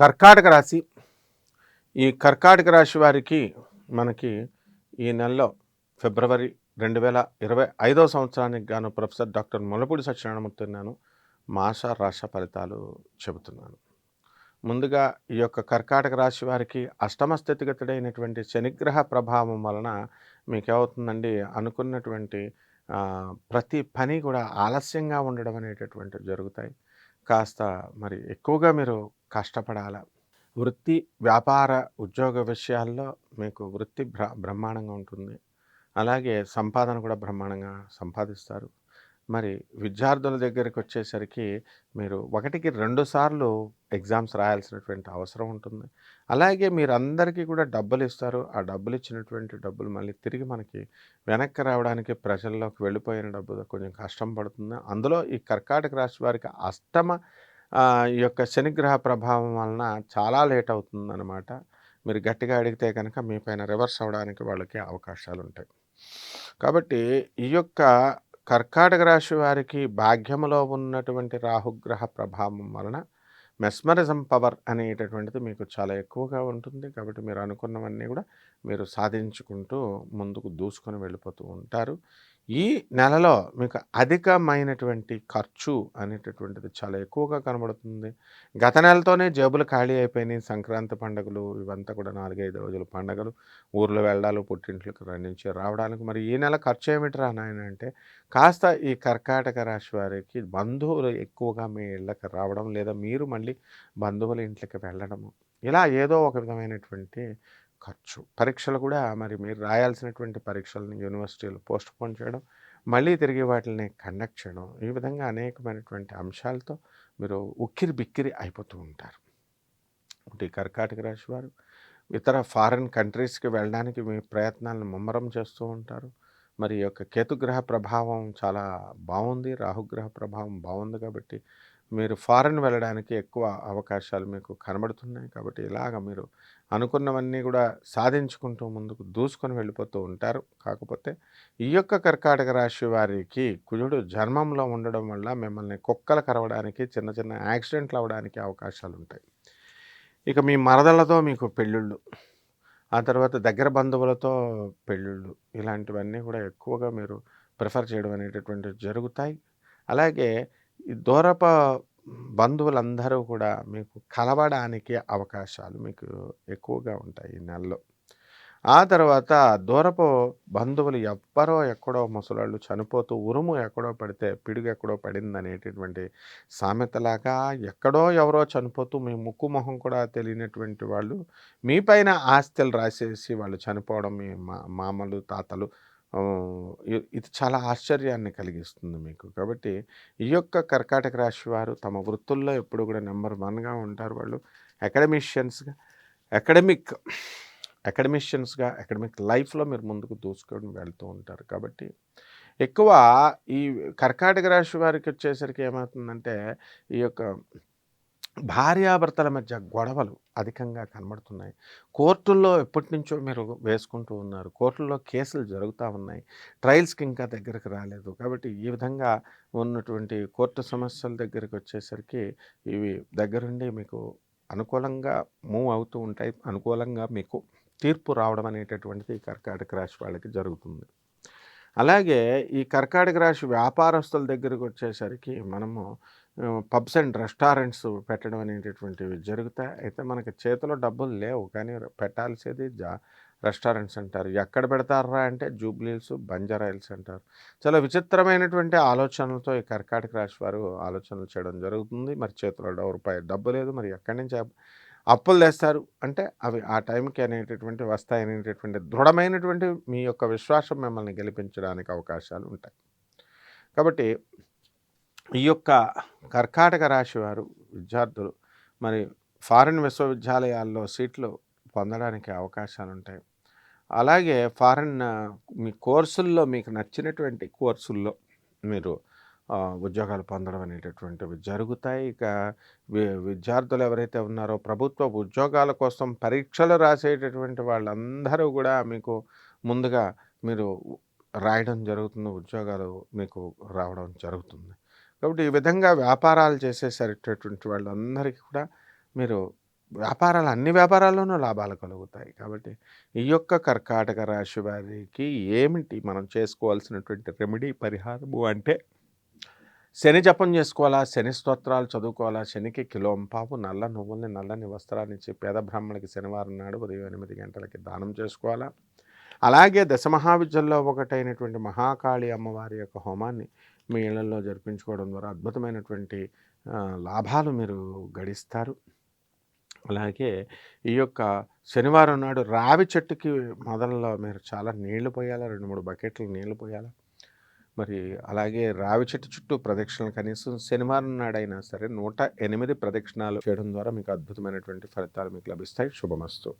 కర్కాటక రాశి. ఈ కర్కాటక రాశి వారికి మనకి ఈ నెలలో ఫిబ్రవరి రెండు వేల ఇరవై ఐదో సంవత్సరానికి గాను ప్రొఫెసర్ డాక్టర్ ములపూడి సత్యనారాయణమూర్తి నేను మాస రాశ ఫలితాలు చెబుతున్నాను. ముందుగా ఈ యొక్క కర్కాటక రాశి వారికి అష్టమ స్థితిగతుడైనటువంటి శనిగ్రహ ప్రభావం వలన మీకు ఏమవుతుందండి అనుకున్నటువంటి ప్రతి పని కూడా ఆలస్యంగా ఉండడం అనేటటువంటివి జరుగుతాయి. కాస్త మరి ఎక్కువగా మీరు కష్టపడాల. వృత్తి వ్యాపార ఉద్యోగ విషయాల్లో మీకు వృత్తి బ్ర బ్రహ్మాండంగా ఉంటుంది. అలాగే సంపాదన కూడా బ్రహ్మాండంగా సంపాదిస్తారు. మరి విద్యార్థుల దగ్గరికి వచ్చేసరికి మీరు ఒకటికి రెండు సార్లు ఎగ్జామ్స్ రాయాల్సినటువంటి అవసరం ఉంటుంది. అలాగే మీరు అందరికీ కూడా డబ్బులు ఇస్తారు. ఆ డబ్బులు ఇచ్చినటువంటి డబ్బులు మళ్ళీ తిరిగి మనకి వెనక్కి రావడానికి ప్రజల్లోకి వెళ్ళిపోయిన డబ్బు కొంచెం కష్టం పడుతుంది. అందులో ఈ కర్కాటక రాశి వారికి అష్టమ ఈ యొక్క శనిగ్రహ ప్రభావం వలన చాలా లేట్ అవుతుందన్నమాట మీరు గట్టిగా అడిగితే కనుక మీ పైన రివర్స్ అవ్వడానికి వాళ్ళకి అవకాశాలు ఉంటాయి కాబట్టి ఈ యొక్క కర్కాటక రాశి వారికి భాగ్యములో ఉన్నటువంటి రాహుగ్రహ ప్రభావం వలన మెస్మరిజం పవర్ అనేటటువంటిది మీకు చాలా ఎక్కువగా ఉంటుంది. కాబట్టి మీరు అనుకున్నవన్నీ కూడా మీరు సాధించుకుంటూ ముందుకు దూసుకొని వెళ్ళిపోతూ ఉంటారు. ఈ నెలలో మీకు అధికమైనటువంటి ఖర్చు అనేటటువంటిది చాలా ఎక్కువగా కనబడుతుంది. గత నెలతోనే జేబులు ఖాళీ అయిపోయినాయి. సంక్రాంతి పండుగలు ఇవంతా కూడా నాలుగైదు రోజుల పండుగలు. ఊర్లో వెళ్ళాలి పుట్టింట్లకు నుంచి రావడానికి. మరి ఈ నెల ఖర్చు ఏమిటిరా నాయన అంటే కాస్త ఈ కర్కాటక రాశి వారికి బంధువులు ఎక్కువగా మీ ఇళ్ళకి రావడం లేదా మీరు మళ్ళీ బంధువుల ఇంట్లోకి వెళ్ళడము. ఇలా ఏదో ఒక విధమైనటువంటి ఖర్చు. పరీక్షలు కూడా మరి మీరు రాయాల్సినటువంటి పరీక్షలను యూనివర్సిటీలు పోస్ట్ పోన్ చేయడం మళ్ళీ తిరిగి వాటిని కండక్ట్ చేయడం ఈ విధంగా అనేకమైనటువంటి అంశాలతో మీరు ఉక్కిరి బిక్కిరి అయిపోతూ ఉంటారు. ఒకటి కర్కాటక రాశి వారు ఇతర ఫారిన్ కంట్రీస్కి వెళ్ళడానికి మీ ప్రయత్నాలను ముమ్మరం చేస్తూ ఉంటారు. మరి యొక్క కేతుగ్రహ ప్రభావం చాలా బాగుంది రాహుగ్రహ ప్రభావం బాగుంది కాబట్టి మీరు ఫారెన్ వెళ్ళడానికి ఎక్కువ అవకాశాలు మీకు కనబడుతున్నాయి కాబట్టి ఇలాగ మీరు అనుకున్నవన్నీ కూడా సాధించుకుంటూ ముందుకు దూసుకొని వెళ్ళిపోతూ ఉంటారు. కాకపోతే ఈ యొక్క కర్కాటక రాశి వారికి కుజుడు జన్మంలో ఉండడం వల్ల మిమ్మల్ని కుక్కలు కరవడానికి చిన్న చిన్న యాక్సిడెంట్లు అవ్వడానికి అవకాశాలు ఉంటాయి ఇక మీ మరదలతో మీకు పెళ్ళిళ్ళు. ఆ తర్వాత దగ్గర బంధువులతో పెళ్ళిళ్ళు ఇలాంటివన్నీ కూడా ఎక్కువగా మీరు ప్రిఫర్ చేయడం అనేటటువంటివి జరుగుతాయి. అలాగే ఈ దూరప బంధువులందరూ కూడా మీకు కలవడానికి అవకాశాలు మీకు ఎక్కువగా ఉంటాయి ఈ నెలలో. ఆ తర్వాత దూరపు బంధువులు ఎవ్వరో ఎక్కడో ముసలాళ్ళు చనిపోతూ ఉరుము ఎక్కడో పడితే పిడుగు ఎక్కడో పడింది అనేటటువంటి సామెతలాగా ఎక్కడో ఎవరో చనిపోతూ మీ ముక్కు మొహం కూడా తెలియనటువంటి వాళ్ళు మీ పైన ఆస్తులు రాసేసి వాళ్ళు చనిపోవడం మీ మా మామలు తాతలు ఇది చాలా ఆశ్చర్యాన్ని కలిగిస్తుంది మీకు. కాబట్టి ఈ యొక్క కర్కాటక రాశి వారు తమ వృత్తుల్లో ఎప్పుడు కూడా నెంబర్ వన్గా ఉంటారు వాళ్ళు. అకాడమిషియన్స్గా అకాడమిక్ అకాడమిషియన్స్గా అకాడమిక్ లైఫ్లో మీరు ముందుకు దూసుకొని వెళ్తూ ఉంటారు. కాబట్టి ఎక్కువ ఈ కర్కాటక రాశి వారికి వచ్చేసరికి ఏమవుతుందంటే ఈ యొక్క భార్యాభర్తల మధ్య గొడవలు అధికంగా కనబడుతున్నాయి. కోర్టుల్లో ఎప్పటి నుంచో మీరు వేసుకుంటూ ఉన్నారు. కోర్టుల్లో కేసులు జరుగుతూ ఉన్నాయి. ట్రయల్స్కి ఇంకా దగ్గరకు రాలేదు. కాబట్టి ఈ విధంగా ఉన్నటువంటి కోర్టు సమస్యల దగ్గరికి వచ్చేసరికి ఇవి దగ్గరుండి మీకు అనుకూలంగా మూవ్ అవుతూ ఉంటాయి. అనుకూలంగా మీకు తీర్పు రావడం అనేటటువంటిది ఈ కర్కాటక రాశి వాళ్ళకి జరుగుతుంది. అలాగే ఈ కర్కాటక రాశి వ్యాపారస్తుల దగ్గరకు వచ్చేసరికి మనము పబ్స్ అండ్ రెస్టారెంట్స్ పెట్టడం అనేటటువంటివి జరుగుతాయి. అయితే మనకి చేతిలో డబ్బులు లేవు కానీ పెట్టాల్సేది జా రెస్టారెంట్స్ అంటారు. ఎక్కడ పెడతారా అంటే జూబ్లీల్స్ బంజారాయిల్స్ అంటారు. చాలా విచిత్రమైనటువంటి ఆలోచనలతో ఈ కర్కాటక రాశి వారు ఆలోచనలు చేయడం జరుగుతుంది. మరి చేతిలో డబ్బు రూపాయి డబ్బు లేదు మరి ఎక్కడి నుంచి అప్పులు తెస్తారు. అంటే అవి ఆ టైంకి అనేటటువంటి వస్తాయి అనేటటువంటి దృఢమైనటువంటి మీ యొక్క విశ్వాసం మిమ్మల్ని గెలిపించడానికి అవకాశాలు ఉంటాయి. కాబట్టి ఈ యొక్క కర్కాటక రాశి వారు విద్యార్థులు మరి ఫారిన్ విశ్వవిద్యాలయాల్లో సీట్లు పొందడానికి అవకాశాలు ఉంటాయి. అలాగే ఫారిన్ మీ కోర్సుల్లో మీకు నచ్చినటువంటి కోర్సుల్లో మీరు ఉద్యోగాలు పొందడం అనేటటువంటివి జరుగుతాయి. ఇక వి- విద్యార్థులు ఎవరైతే ఉన్నారో ప్రభుత్వ ఉద్యోగాల కోసం పరీక్షలు రాసేటటువంటి వాళ్ళందరూ కూడా మీకు ముందుగా మీరు రాయడం జరుగుతుంది. ఉద్యోగాలు మీకు రావడం జరుగుతుంది. కాబట్టి ఈ విధంగా వ్యాపారాలు చేసేసరిటటువంటి వాళ్ళందరికీ కూడా మీరు వ్యాపారాలు అన్ని వ్యాపారాల్లోనూ లాభాలు కలుగుతాయి. కాబట్టి ఈ యొక్క కర్కాటక రాశి వారికి ఏమిటి? మనం చేసుకోవాల్సినటువంటి రెమెడీ పరిహారము అంటే శని జపం చేసుకోవాలా? శని స్తోత్రాలు చదువుకోవాలా? శనికి కిలోం. పాపు నల్ల నువ్వుల్ని నల్లని వస్త్రాన్ని ఇచ్చి పేద బ్రాహ్మణులకి శనివారం నాడు ఉదయం ఎనిమిది గంటలకి దానం చేసుకోవాలా? అలాగే దశమహావిద్యల్లో ఒకటైనటువంటి మహాకాళి అమ్మవారి యొక్క హోమాన్ని మీ ఇళ్ళలో జరిపించుకోవడం ద్వారా అద్భుతమైనటువంటి లాభాలు మీరు గడిస్తారు. అలాగే ఈ యొక్క శనివారం నాడు రావి చెట్టుకి మొదలలో మీరు చాలా నీళ్ళు పోయాలా? రెండు మూడు బకెట్లు నీళ్ళు పోయాలా? మరి అలాగే రావి చెట్టు చుట్టూ ప్రదక్షిణలు కనీసం శనివారం నాడైనా సరే నూట ఎనిమిది ప్రదక్షిణాలు చేయడం ద్వారా మీకు అద్భుతమైనటువంటి ఫలితాలు మీకు లభిస్తాయి. శుభమస్తు.